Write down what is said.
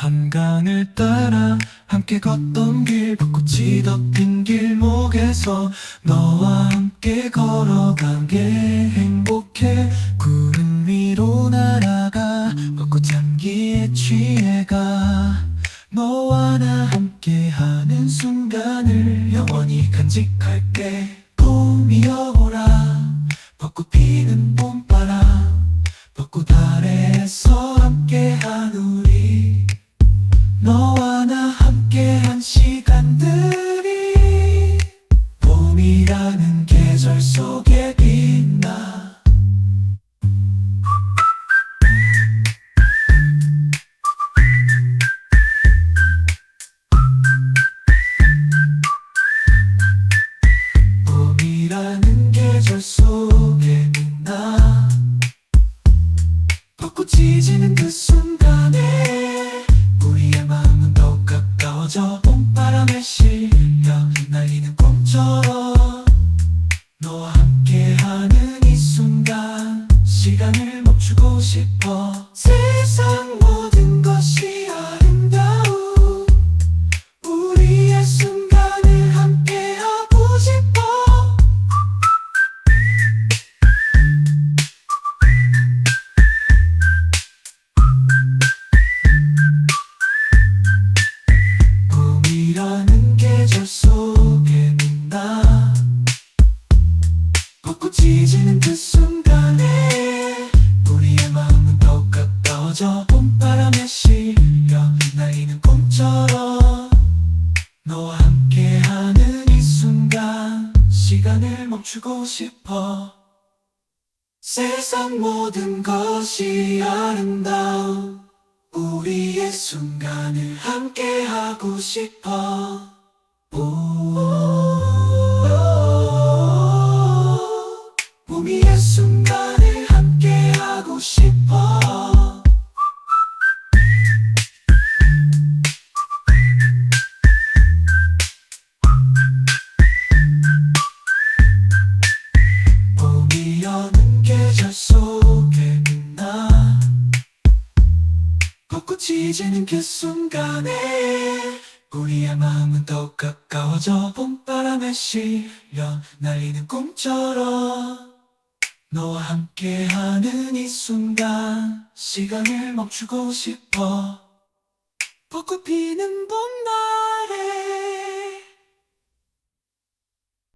한강을 따라 함께 걷던 길 벚꽃이 덮인 길목에서 너와 함께 걸어간 게 행복해. 구름 위로 날아가 벚꽃 향기에 취해가. 너와 나 함께하는 순간을 영원히 간직할게. 봄이 여보라. 벚꽃 피는 봄 속에 빛나. 봄이라는 계절 속에 빛나. 벚꽃이 지는 그 순간에 우리의 마음은 더욱 가까워져. 봄바람에 실려 흩날리는 꿈처럼 이라는 계절 속에 빛나 벚꽃이 지는 그 순간에 우리의 마음은 더욱 가까워져 봄바람에 실려 흩날리는 꿈처럼 너와 함께하는 이 순간 시간을 멈추고 싶어. 세상 모든 것이 아름다운 순간을 함께 하고 싶어 오, 우리의 순간을 함께 하고 싶어 벚꽃이 지는 그 순간에 우리의 마음은 더욱 가까워져 봄바람에 실려 날리는 꿈처럼 너와 함께하는 이 순간 시간을 멈추고 싶어. 벚꽃 피는 봄날에